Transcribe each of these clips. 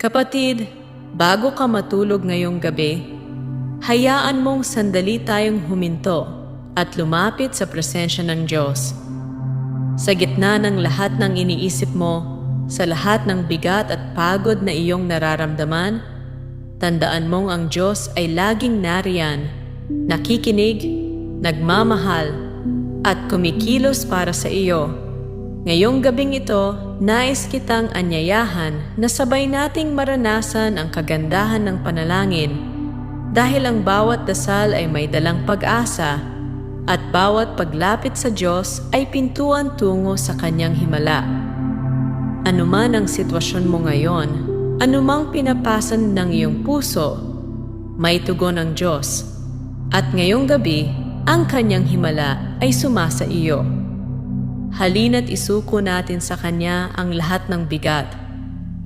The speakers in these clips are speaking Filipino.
Kapatid, bago ka matulog ngayong gabi, hayaan mong sandali tayong huminto at lumapit sa presensya ng Diyos. Sa gitna ng lahat ng iniisip mo, sa lahat ng bigat at pagod na iyong nararamdaman, tandaan mong ang Diyos ay laging nariyan, nakikinig, nagmamahal, at kumikilos para sa iyo. Ngayong gabing ito, nais kitang anyayahan na sabay nating maranasan ang kagandahan ng panalangin dahil ang bawat dasal ay may dalang pag-asa at bawat paglapit sa Diyos ay pintuan tungo sa Kanyang himala. Anuman ang sitwasyon mo ngayon, anumang pinapasan ng iyong puso, may tugon ang Diyos. At ngayong gabi, ang Kanyang himala ay sumasa iyo. Halina't isuko natin sa Kanya ang lahat ng bigat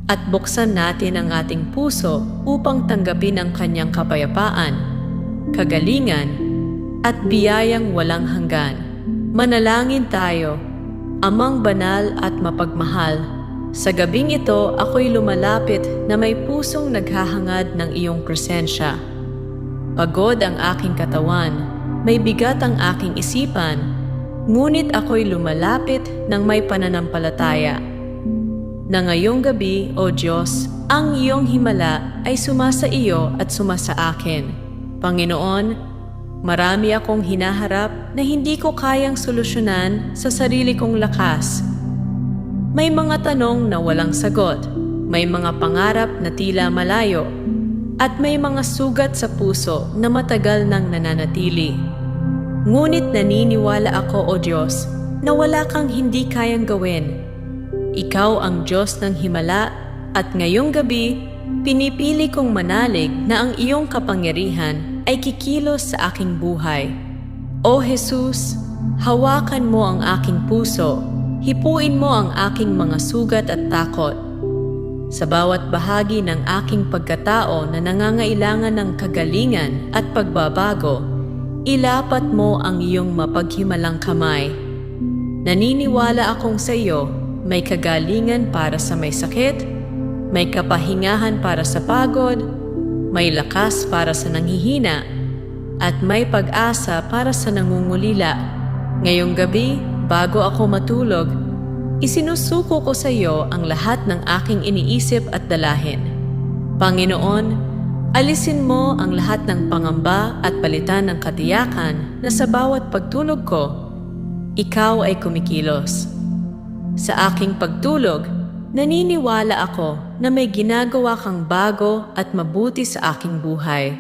at buksan natin ang ating puso upang tanggapin ang Kanyang kapayapaan, kagalingan, at biyayang walang hanggan. Manalangin tayo, Amang banal at mapagmahal. Sa gabing ito, ako'y lumalapit na may pusong naghahangad ng iyong presensya. Pagod ang aking katawan, may bigat ang aking isipan, ngunit ako'y lumalapit ng may pananampalataya. Na ngayong gabi, O Diyos, ang iyong himala ay sumasa iyo at sumasa akin. Panginoon, Marami akong hinaharap na hindi ko kayang solusyonan sa sarili kong lakas. May mga tanong na walang sagot, may mga pangarap na tila malayo, at may mga sugat sa puso na matagal nang nananatili. Ngunit naniniwala ako, O Diyos, na wala kang hindi kayang gawin. Ikaw ang Diyos ng himala at ngayong gabi, pinipili kong manalig na ang iyong kapangyarihan ay kikilos sa aking buhay. O Jesus, hawakan mo ang aking puso, hipuin mo ang aking mga sugat at takot. Sa bawat bahagi ng aking pagkatao na nangangailangan ng kagalingan at pagbabago, ilapat mo ang iyong mapaghimalang kamay. Naniniwala akong sa iyo, may kagalingan para sa may sakit, may kapahingahan para sa pagod, may lakas para sa nanghihina, at may pag-asa para sa nangungulila. Ngayong gabi, bago ako matulog, isinusuko ko sa iyo ang lahat ng aking iniisip at dalahin. Panginoon, alisin mo ang lahat ng pangamba at palitan ng katiyakan na sa bawat pagtulog ko, ikaw ay kumikilos. Sa aking pagtulog, Naniniwala ako na may ginagawa kang bago at mabuti sa aking buhay.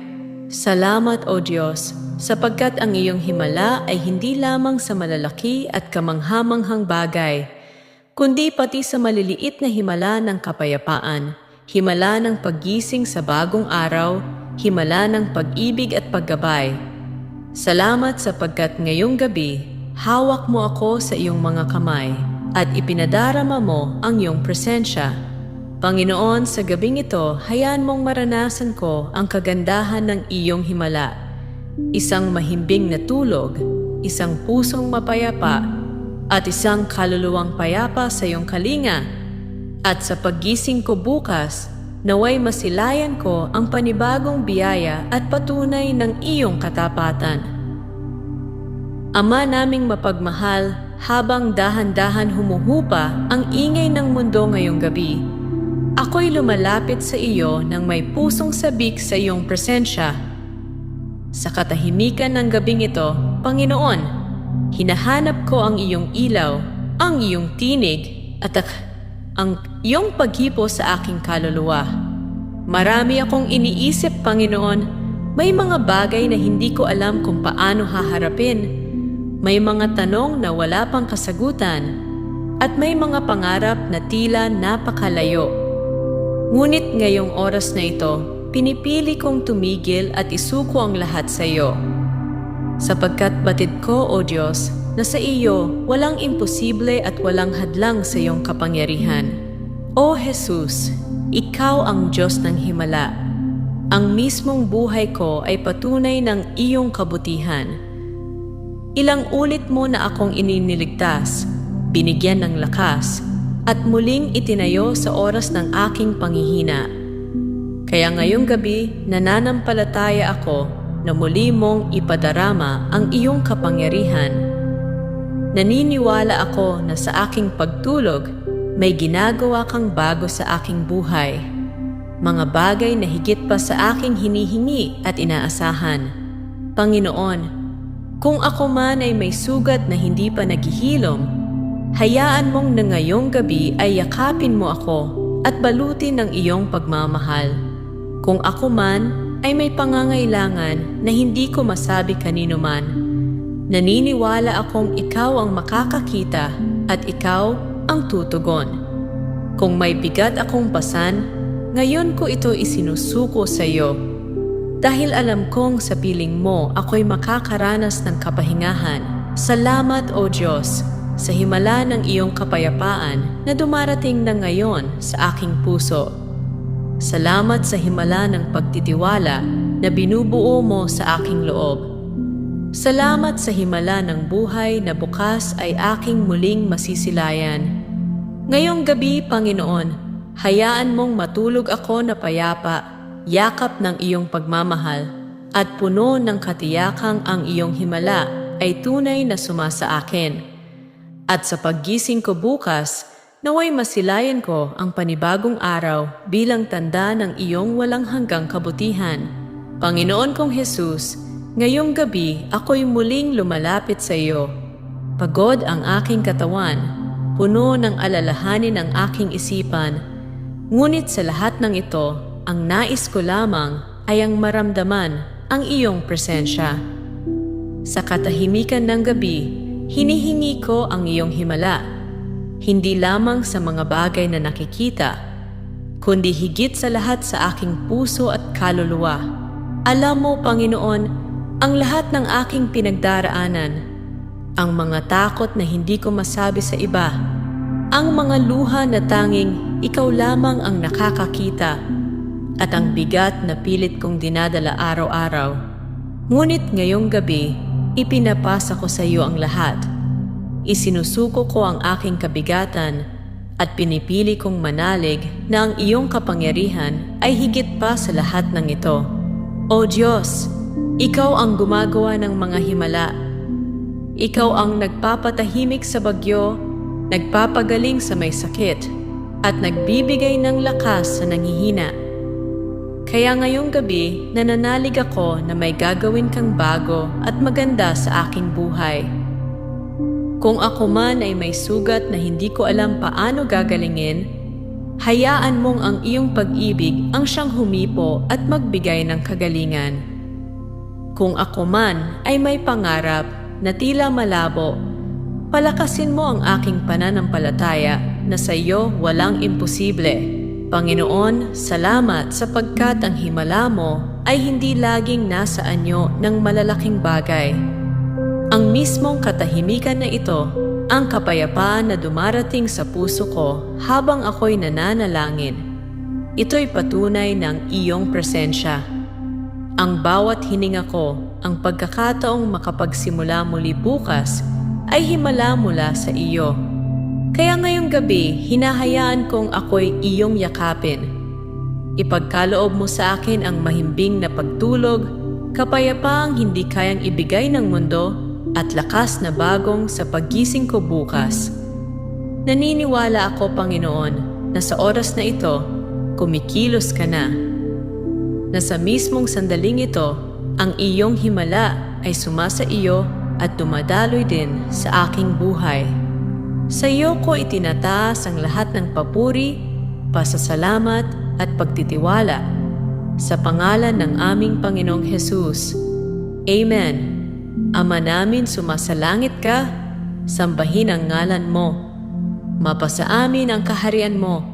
Salamat o Diyos, sapagkat ang iyong himala ay hindi lamang sa malalaki at kamanghamanghang bagay, kundi pati sa maliliit na himala ng kapayapaan, himala ng paggising sa bagong araw, himala ng pag-ibig at paggabay. Salamat sapagkat ngayong gabi, hawak mo ako sa iyong mga kamay at ipinadarama mo ang iyong presensya. Panginoon, sa gabing ito, hayaan mong maranasan ko ang kagandahan ng iyong himala. Isang mahimbing na tulog, isang pusong mapayapa, at isang kaluluwang payapa sa iyong kalinga. At sa paggising ko bukas, naway masilayan ko ang panibagong biyaya at patunay ng iyong katapatan. Ama naming mapagmahal, habang dahan-dahan humuhupa ang ingay ng mundo ngayong gabi. Ako'y lumalapit sa iyo nang may pusong sabik sa iyong presensya. Sa katahimikan ng gabing ito, Panginoon, hinahanap ko ang iyong ilaw, ang iyong tinig, at ang iyong paghipo sa aking kaluluwa. Marami akong iniisip, Panginoon, may mga bagay na hindi ko alam kung paano haharapin may mga tanong na wala pang kasagutan at may mga pangarap na tila napakalayo. Ngunit ngayong oras na ito, pinipili kong tumigil at isuko ang lahat sa iyo. Sapagkat batid ko, O Diyos, na sa iyo walang imposible at walang hadlang sa iyong kapangyarihan. O Jesus, Ikaw ang Diyos ng Himala. Ang mismong buhay ko ay patunay ng iyong kabutihan Ilang ulit mo na akong ininiligtas, binigyan ng lakas, at muling itinayo sa oras ng aking panghihina. Kaya ngayong gabi, nananampalataya ako na muli mong ipadarama ang iyong kapangyarihan. Naniniwala ako na sa aking pagtulog, may ginagawa kang bago sa aking buhay. Mga bagay na higit pa sa aking hinihingi at inaasahan. Panginoon, kung ako man ay may sugat na hindi pa naghihilom, hayaan mong na ngayong gabi ay yakapin mo ako at balutin ng iyong pagmamahal. Kung ako man ay may pangangailangan na hindi ko masabi kanino man, naniniwala akong ikaw ang makakakita at ikaw ang tutugon. Kung may bigat akong pasan, ngayon ko ito isinusuko sa iyo. Dahil alam kong sa piling mo ako'y makakaranas ng kapahingahan. Salamat o Diyos sa himala ng iyong kapayapaan na dumarating na ngayon sa aking puso. Salamat sa himala ng pagtitiwala na binubuo mo sa aking loob. Salamat sa himala ng buhay na bukas ay aking muling masisilayan. Ngayong gabi, Panginoon, hayaan mong matulog ako na payapa, yakap ng iyong pagmamahal, at puno ng katiyakang ang iyong himala ay tunay na sumasa akin. At sa paggising ko bukas, naway masilayan ko ang panibagong araw bilang tanda ng iyong walang hanggang kabutihan. Panginoon kong Jesus, ngayong gabi ako'y muling lumalapit sa iyo. Pagod ang aking katawan, puno ng alalahanin ang aking isipan, ngunit sa lahat ng ito, ang nais ko lamang ay ang maramdaman ang iyong presensya. Sa katahimikan ng gabi, hinihingi ko ang iyong himala, hindi lamang sa mga bagay na nakikita, kundi higit sa lahat sa aking puso at kaluluwa. Alam mo, Panginoon, ang lahat ng aking pinagdaraanan, ang mga takot na hindi ko masabi sa iba, ang mga luha na tanging ikaw lamang ang nakakakita, at ang bigat na pilit kong dinadala araw-araw. Ngunit ngayong gabi, ipinapasa ko sa iyo ang lahat. Isinusuko ko ang aking kabigatan at pinipili kong manalig na ang iyong kapangyarihan ay higit pa sa lahat ng ito. O Diyos, Ikaw ang gumagawa ng mga himala ikaw ang nagpapatahimik sa bagyo, nagpapagaling sa may sakit, at nagbibigay ng lakas sa nanghihina. Kaya ngayong gabi, nananalig ako na may gagawin kang bago at maganda sa aking buhay. Kung ako man ay may sugat na hindi ko alam paano gagalingin, hayaan mong ang iyong pag-ibig ang siyang humipo at magbigay ng kagalingan. Kung ako man ay may pangarap na tila malabo, palakasin mo ang aking pananampalataya na sa iyo walang imposible. Panginoon, salamat sapagkat ang himala mo ay hindi laging nasa anyo ng malalaking bagay. Ang mismong katahimikan na ito, ang kapayapaan na dumarating sa puso ko habang ako'y nananalangin. Ito'y patunay ng iyong presensya. Ang bawat hininga ko, ang pagkakataong makapagsimula muli bukas, ay himala mula sa iyo. Kaya ngayong gabi, hinahayaan kong ako'y iyong yakapin. Ipagkaloob mo sa akin ang mahimbing na pagtulog, kapayapaang hindi kayang ibigay ng mundo, at lakas na bagong sa paggising ko bukas. Naniniwala ako, Panginoon, na sa oras na ito, kumikilos ka na. Na sa mismong sandaling ito, ang iyong himala ay sumasa iyo at dumadaloy din sa aking buhay. Sa iyo ko itinataas ang lahat ng papuri, pasasalamat at pagtitiwala sa pangalan ng aming Panginoong Hesus. Amen. Ama namin sumasalangit ka, sambahin ang ngalan mo. Mapasa amin ang kaharian mo.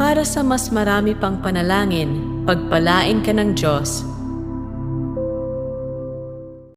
para sa mas marami pang panalangin. Pagpalain ka ng Diyos